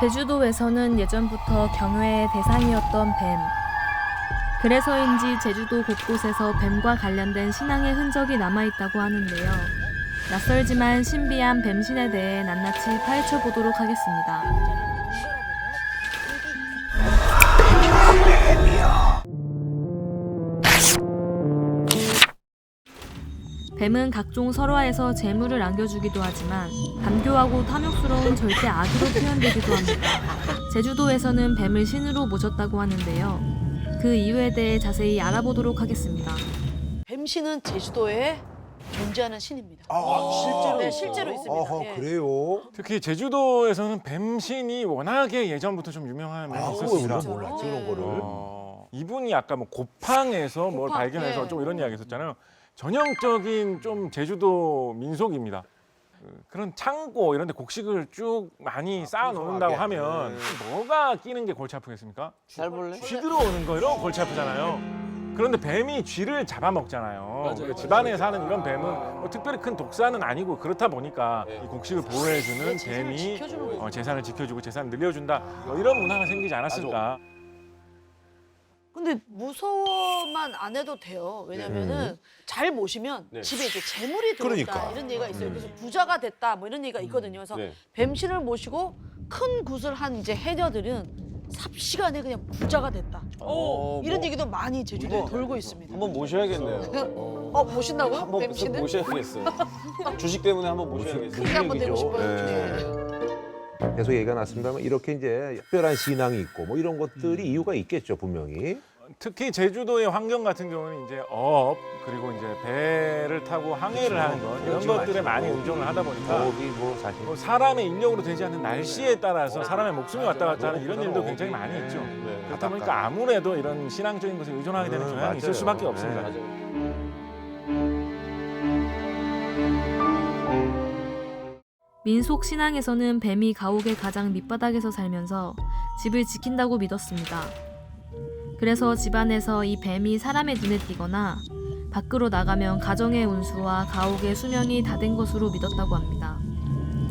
제주도에서는 예전부터 경외의 대상이었던 뱀. 그래서인지 제주도 곳곳에서 뱀과 관련된 신앙의 흔적이 남아있다고 하는데요. 낯설지만 신비한 뱀신에 대해 낱낱이 파헤쳐 보도록 하겠습니다. 뱀은 각종 설화에서 재물을 안겨주기도 하지만 간교하고 탐욕스러운 절대 악으로 표현되기도 합니다. 제주도에서는 뱀을 신으로 모셨다고 하는데요. 그 이유에 대해 자세히 알아보도록 하겠습니다. 뱀신은 제주도에 존재하는 신입니다. 아, 실제로 네? 실제로 있습니다. 어허, 예. 그래요? 특히 제주도에서는 뱀신이 워낙에 예전부터 좀 유명한 면이 아, 있었습니다. 몰랐죠, 그런 거를. 어, 이분이 아까 뭐 고팡에서 뭘 고팡, 발견해서 예. 좀 이런 이야기 했었잖아요. 전형적인 좀 제주도 민속입니다. 그- 그런 창고 이런 데 곡식을 쭉 많이 쌓아 놓는다고. 하면 네. 뭐가 끼는 게 골치 아프겠습니까? 잘 볼래? 쥐 들어오는 거로 골치 아프잖아요. 그런데 뱀이 쥐를 잡아먹잖아요. 맞아요. 그러니까 집안에 사는 이런 뱀은 뭐 특별히 큰 독사는 아니고 그렇다 보니까 네. 이 곡식을 보호해주는 네, 재산을 뱀이. 어, 재산을 지켜주고 재산을 늘려준다. 뭐 이런 문화가 생기지 않았을까. 근데 무서워만 안 해도 돼요. 왜냐면은 잘 모시면 네. 집에 이제 재물이 들어온다 그러니까. 이런 얘기가 있어요. 그래서 부자가 됐다 뭐 이런 얘기가 있거든요. 그래서 네. 뱀신을 모시고 큰 굿을 한 이제 해녀들은 삽시간에 그냥 부자가 됐다. 어, 이런 뭐, 얘기도 많이 제주도에 돌고 있습니다. 한번 모셔야겠네요. 어 모신다고요? 한번 쓱 뱀신을? 모셔야겠어요. 주식 때문에 한번 모셔야겠어요. 크게 한번 되고. 싶어요. 네. 계속 얘기가 났습니다만 이렇게 이제 특별한 신앙이 있고 뭐 이런 것들이 이유가 있겠죠 분명히. 특히 제주도의 환경 같은 경우는 이제 업 그리고 이제 배를 타고 항해를 하는 것 이런 그렇죠, 것들에. 많이 의존을 하다 보니까 거기 뭐 사실 뭐 사람의 인력으로 되지 않는 날씨에 따라서 사람의 목숨이 왔다 갔다 하는 이런 일도 굉장히 많이 있죠. 네. 그렇다 보니까 아무래도 이런 신앙적인 것에 의존하게 되는 음, 경향이 있을 맞아요. 수밖에 네. 없습니다. 맞아요. 민속 신앙에서는 뱀이 가옥의 가장 밑바닥에서 살면서 집을 지킨다고 믿었습니다. 그래서 집안에서 이 뱀이 사람의 눈에 띄거나 밖으로 나가면 가정의 운수와 가옥의 수명이 다 된 것으로 믿었다고 합니다.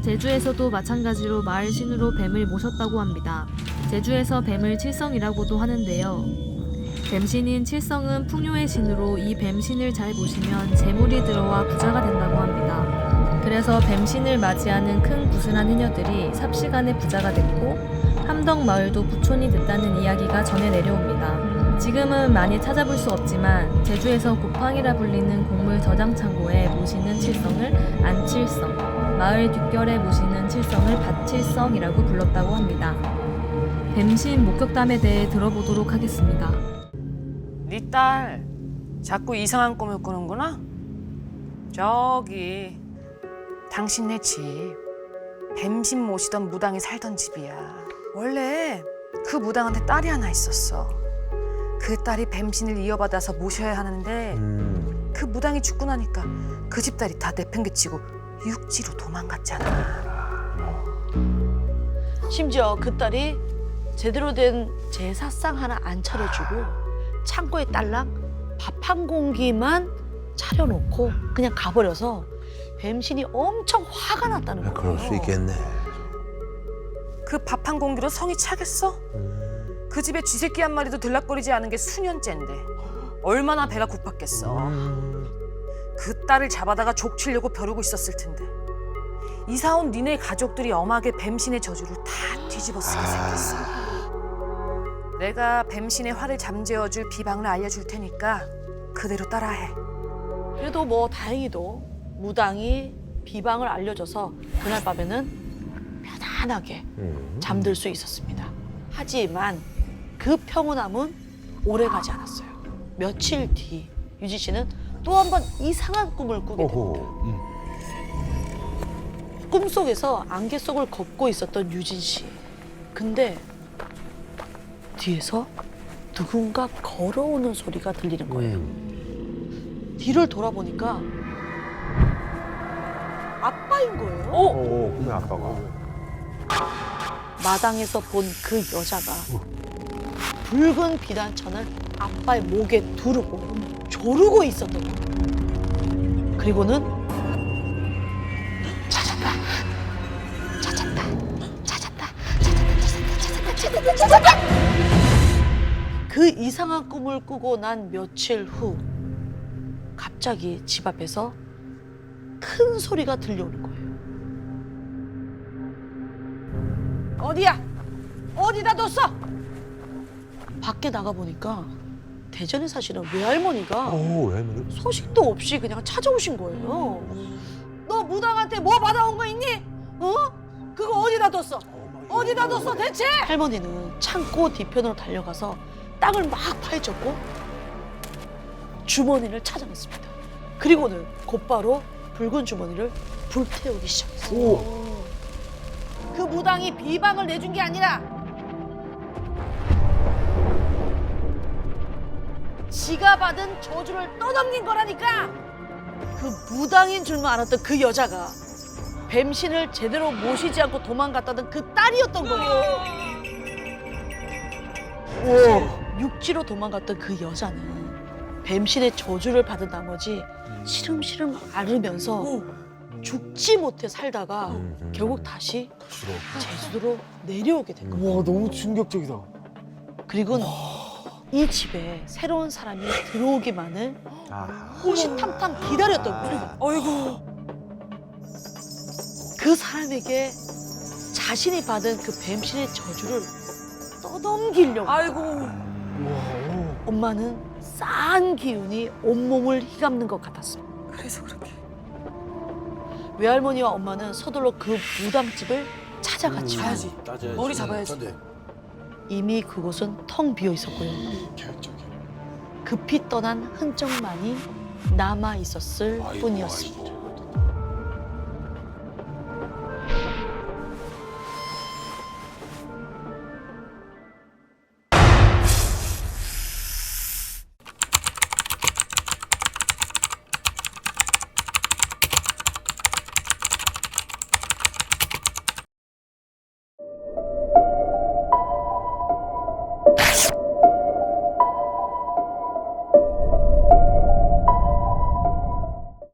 제주에서도 마찬가지로 마을 신으로 뱀을 모셨다고 합니다. 제주에서 뱀을 칠성이라고도 하는데요. 뱀신인 칠성은 풍요의 신으로 이 뱀신을 잘 모시면 재물이 들어와 부자가 된다고 합니다. 그래서 뱀신을 맞이하는 큰 구슬한 해녀들이 삽시간에 부자가 됐고 함덕 마을도 부촌이 됐다는 이야기가 전해 내려옵니다. 지금은 많이 찾아볼 수 없지만 제주에서 고팡이라 불리는 곡물 저장 창고에 모시는 칠성을 안칠성, 마을 뒷결에 모시는 칠성을 밭칠성이라고 불렀다고 합니다. 뱀신 목격담에 대해 들어보도록 하겠습니다. 네 딸 자꾸 이상한 꿈을 꾸는구나. 저기 당신네 집 뱀신 모시던 무당이 살던 집이야. 원래 그 무당한테 딸이 하나 있었어. 그 딸이 뱀신을 이어받아서 모셔야 하는데 음, 그 무당이 죽고 나니까 그 집 딸이 다 내팽개치고 육지로 도망갔잖아. 심지어 그 딸이 제대로 된 제사상 하나 안 차려주고 창고에 딸랑 밥 한 공기만 차려놓고 그냥 가버려서 뱀신이 엄청 화가 났다는 거예요. 그럴 수 있겠네. 그 밥 한 공기로 성이 차겠어? 음, 그 집에 쥐새끼 한 마리도 들락거리지 않은 게 수년째인데 얼마나 배가 고팠겠어. 음, 그 딸을 잡아다가 족치려고 벼르고 있었을 텐데 이사 온 니네 가족들이 엄하게 뱀신의 저주를 다 뒤집어쓰게 생겼어. 내가 뱀신의 화를 잠재워줄 비방을 알려줄 테니까 그대로 따라해. 그래도 뭐 다행히도 무당이 비방을 알려줘서 그날 밤에는 편안하게 음. 잠들 수 있었습니다. 하지만 그 평온함은 오래 가지 않았어요. 며칠 뒤 유지 씨는 또 한 번 이상한 꿈을 꾸게 됩니다. 꿈속에서 안개 속을 걷고 있었던 유진 씨. 근데 뒤에서 누군가 걸어오는 소리가 들리는 거예요. 음. 뒤를 돌아보니까 아빠인 거예요. 오, 그냥 아빠가. 마당에서 본 그 여자가 붉은 비단천을 아빠의 목에 두르고 조르고 있었던 거예요. 그리고는 찾았다. 찾았다. 찾았다. 찾았다. 그 이상한 꿈을 꾸고 난 며칠 후 갑자기 집 앞에서 큰 소리가 들려오는 거예요. 어디야? 어디다 뒀어? 밖에 나가 보니까 대전에 사시는 외할머니가 오? 소식도 없이 그냥 찾아오신 거예요. 너 무당한테 뭐 받아온 거 있니? 어? 그거 어디다 뒀어? 어디다 뒀어 대체? 할머니는 창고 뒤편으로 달려가서 땅을 막 파헤쳤고 주머니를 찾아냈습니다. 그리고는 곧바로 붉은 주머니를 불태우기 시작했어요. 그 무당이 비방을 내준 게 아니라 지가 받은 저주를 떠넘긴 거라니까. 그 무당인 줄만 알았던 그 여자가 뱀신을 제대로 모시지 않고 도망갔다던 그 딸이었던 거예요. 육지로 도망갔던 그 여자는 뱀신의 저주를 받은 나머지 시름시름 앓으면서 죽지 못해 살다가 음, 결국 다시 제주도로 내려오게 된 거예요. 와 너무 충격적이다. 그리고 이 집에 새로운 사람이 들어오기만을 아, 호시탐탐 기다렸던 거예요. 어이구. 그 사람에게 자신이 받은 그 뱀신의 저주를 떠넘기려고 아이고. 엄마는 싼 기운이 온몸을 휘감는 것 같았습니다. 그래서 그렇게. 외할머니와 엄마는 서둘러 그 무당집을 찾아갔지만 가야지. 따져야지. 머리 잡아야지. 이미 그곳은 텅 비어 있었고요. 급히 떠난 흔적만이 남아 있었을 뿐이었습니다.